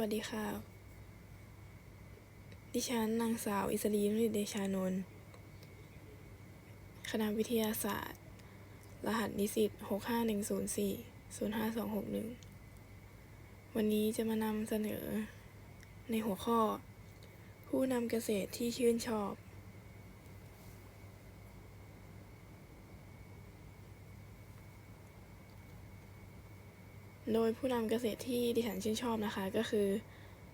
วัสดีค่ะ ดิฉันนางสาวอิสรีนุริเดชานนท์ คณะวิทยาศาสตร์ รหัสนิสิต65104 05261 วันนี้จะมานำเสนอ ในหัวข้อ ผู้นำเกษตรที่ชื่นชอบ โดยผู้นำเกษตรที่ดิฉันชื่นชอบนะคะก็คือ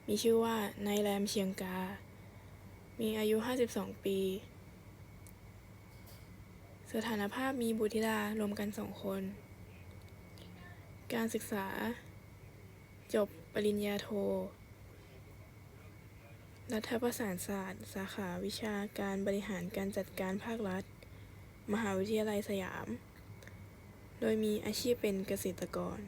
มีชื่อว่านายแรมเชียงกา มีอายุ 52 ปี สถานภาพมีบุตรธิดารวมกันสองคน การศึกษา จบปริญญาโท รัฐประศานศาสตร์ สาขาวิชาการบริหารการจัดการภาครัฐ มหาวิทยาลัยสยาม โดยมีอาชีพเป็นเกษตรกร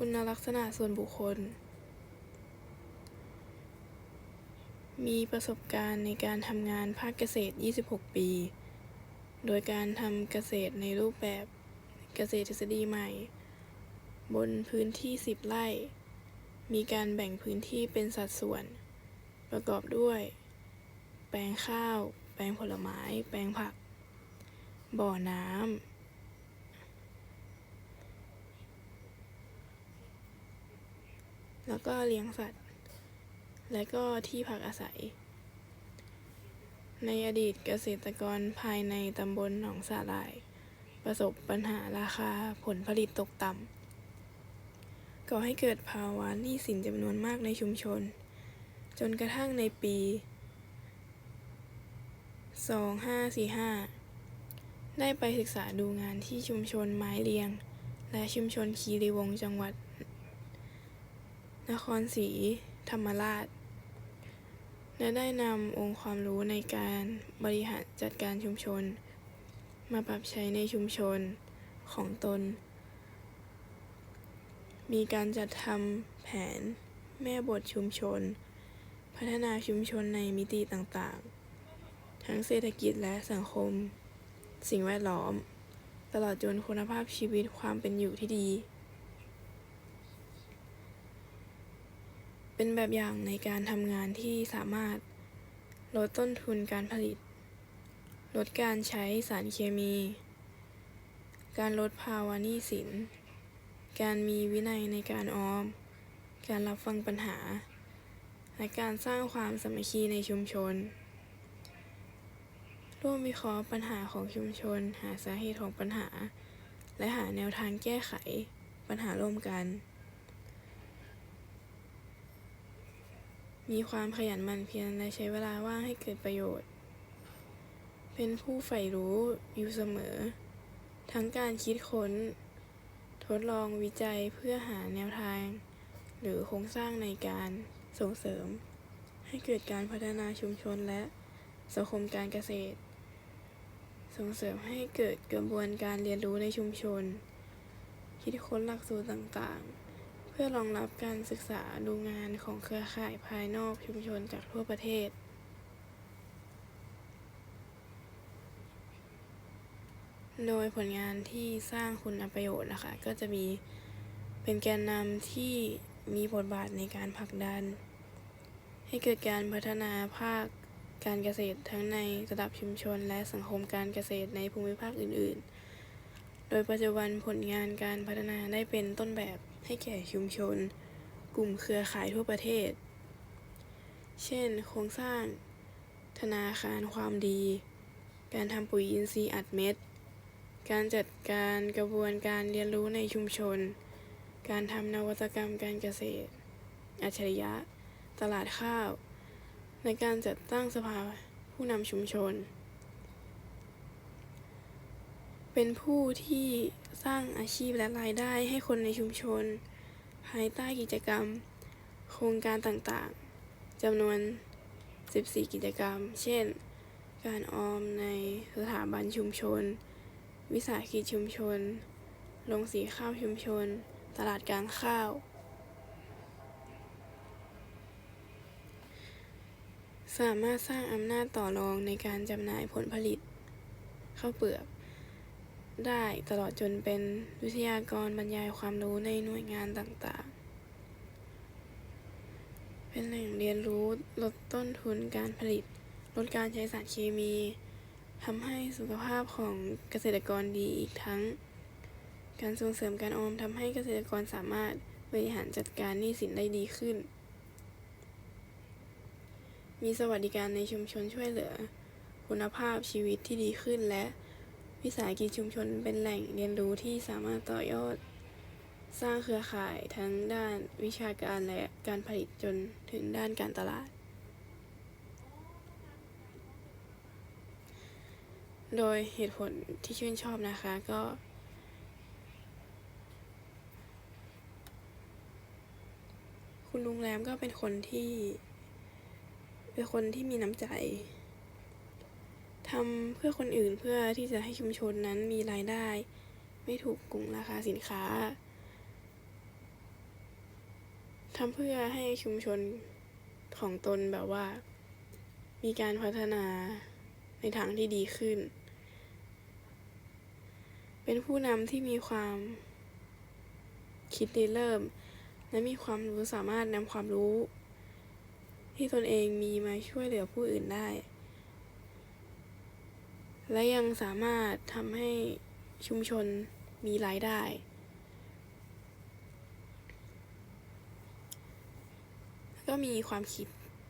คุณลักษณะส่วนบุคคล มีประสบการณ์ในการทำงานภาคเกษตร 26 ปี โดยการทำเกษตรในรูปแบบเกษตรทฤษฎีใหม่ บนพื้นที่ 10 ไร่ มีการแบ่งพื้นที่เป็นสัดส่วน ประกอบด้วย แปลงข้าว แปลงผลไม้ แปลงผัก บ่อน้ำ แล้วก็เลี้ยงสัตว์ และก็ที่พักอาศัย ในอดีตเกษตรกรภายในตำบลหนองสาหร่าย ประสบปัญหาราคาผลผลิตตกต่ำก่อให้เกิดภาวะหนี้สินจำนวนมากในชุมชน จนกระทั่งในปี 2545ได้ไปศึกษาดูงานที่ชุมชนไม้เรียง และชุมชนคีรีวงจังหวัด นครศรีธรรมราช และได้นำองค์ความรู้ในการบริหารจัดการชุมชน มาปรับใช้ในชุมชนของตน มีการจัดทำแผนแม่บทชุมชน พัฒนาชุมชนในมิติต่างๆ ทั้งเศรษฐกิจและสังคม สิ่งแวดล้อม ตลอดจนคุณภาพชีวิตความเป็นอยู่ที่ดี เป็นแบบอย่างในการทำงานที่สามารถลดต้นทุนการผลิต ลดการใช้สารเคมี การลดภาวะหนี้สิน การมีวินัยในการออม การรับฟังปัญหา และการสร้างความสามัคคีในชุมชน ร่วมวิเคราะห์ปัญหาของชุมชน หาสาเหตุของปัญหา และหาแนวทางแก้ไข ปัญหาร่วมกัน มีความขยันหมั่นเพียรและใช้เวลาว่างให้เกิดประโยชน์ เป็นผู้ใฝ่รู้อยู่เสมอ ทั้งการคิดค้น ทดลองวิจัยเพื่อหาแนวทาง หรือโครงสร้างในการส่งเสริม ให้เกิดการพัฒนาชุมชนและสังคมการเกษตร ส่งเสริมให้เกิดกระบวนการเรียนรู้ในชุมชน คิดค้นหลักสูตรต่างๆ พื่อรองรับการศึกษาดูงานของเครือข่ายภายนอกชุมชนจากทั่วประเทศโดยผลงานที่สร้างคุณประโยชน์นะคะ ก็จะมีเป็นแกนนำที่มีบทบาทในการผลักดัน ให้เกิดการพัฒนาภาคการเกษตรทั้งในระดับชุมชน และสังคมการเกษตรในภูมิภาคอื่น ๆ โดยปัจจุบันผลงานการพัฒนาได้เป็นต้นแบบ ให้แก่ชุมชน กลุ่มเครือข่ายทั่วประเทศ เช่น โครงสร้าง ธนาคารความดี การทำปุ๋ยอินทรีย์อัดเม็ด การจัดการกระบวนการเรียนรู้ในชุมชน การทำนวัตกรรมการเกษตร อัจฉริยะ ตลาดข้าว ในการจัดตั้งสภาผู้นำชุมชน เป็นผู้ที่สร้างอาชีพและรายได้ให้คนในชุมชน ภายใต้กิจกรรม โครงการต่างๆจำนวน 14 กิจกรรม เช่น การออมในสถาบันชุมชน วิสาหกิจชุมชนโรงสีข้าวชุมชน ตลาดกางข้าว สามารถสร้างอำนาจต่อรองในการจำหน่ายผลผลิตข้าวเปลือก ได้ตลอดจนเป็นวิทยากรบรรยายความรู้ในหน่วยงานต่างๆ เป็นแหล่งเรียนรู้ลดต้นทุนการผลิต ลดการใช้สารเคมีทำให้สุขภาพของเกษตรกรดีอีกทั้ง การส่งเสริมการออมทำให้เกษตรกรสามารถบริหารจัดการหนี้สินได้ดีขึ้น มีสวัสดิการในชุมชนช่วยเหลือ คุณภาพชีวิตที่ดีขึ้นและ วิสาหกิจชุมชนเป็นแหล่งเรียนรู้ที่สามารถต่อยอด สร้างเครือข่ายทั้งด้านวิชาการและการผลิตจนถึงด้านการตลาด โดยเหตุผลที่ชื่นชอบนะคะก็คุณลุงแรมก็เป็นคนที่ เป็นคนที่มีน้ำใจ ทำเพื่อคนอื่นเพื่อที่จะให้ชุมชนนั้นมีรายได้ ไม่ถูกกลุ่มราคาสินค้าทำเพื่อให้ชุมชนของตนแบบว่า มีการพัฒนาในทางที่ดีขึ้น เป็นผู้นำที่มีความคิดริเริ่ม และมีความรู้สามารถนำความรู้ ที่ตนเองมีมาช่วยเหลือผู้อื่นได้ และยังสามารถทำให้ชุมชนมีรายได้ ก็มีความคิด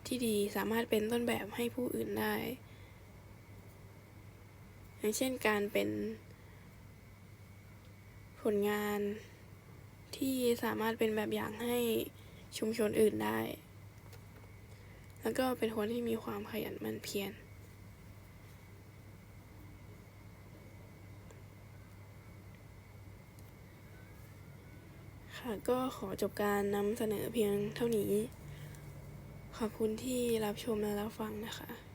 ที่ดีสามารถเป็นต้นแบบให้ผู้อื่นได้ อย่างเช่นการเป็นผลงานที่สามารถเป็นแบบอย่างให้ชุมชนอื่นได้ แล้วก็เป็นคนที่มีความขยันหมั่นเพียร ค่ะก็ขอจบการนำเสนอเพียงเท่านี้ ขอบคุณที่รับชมและรับฟังนะคะ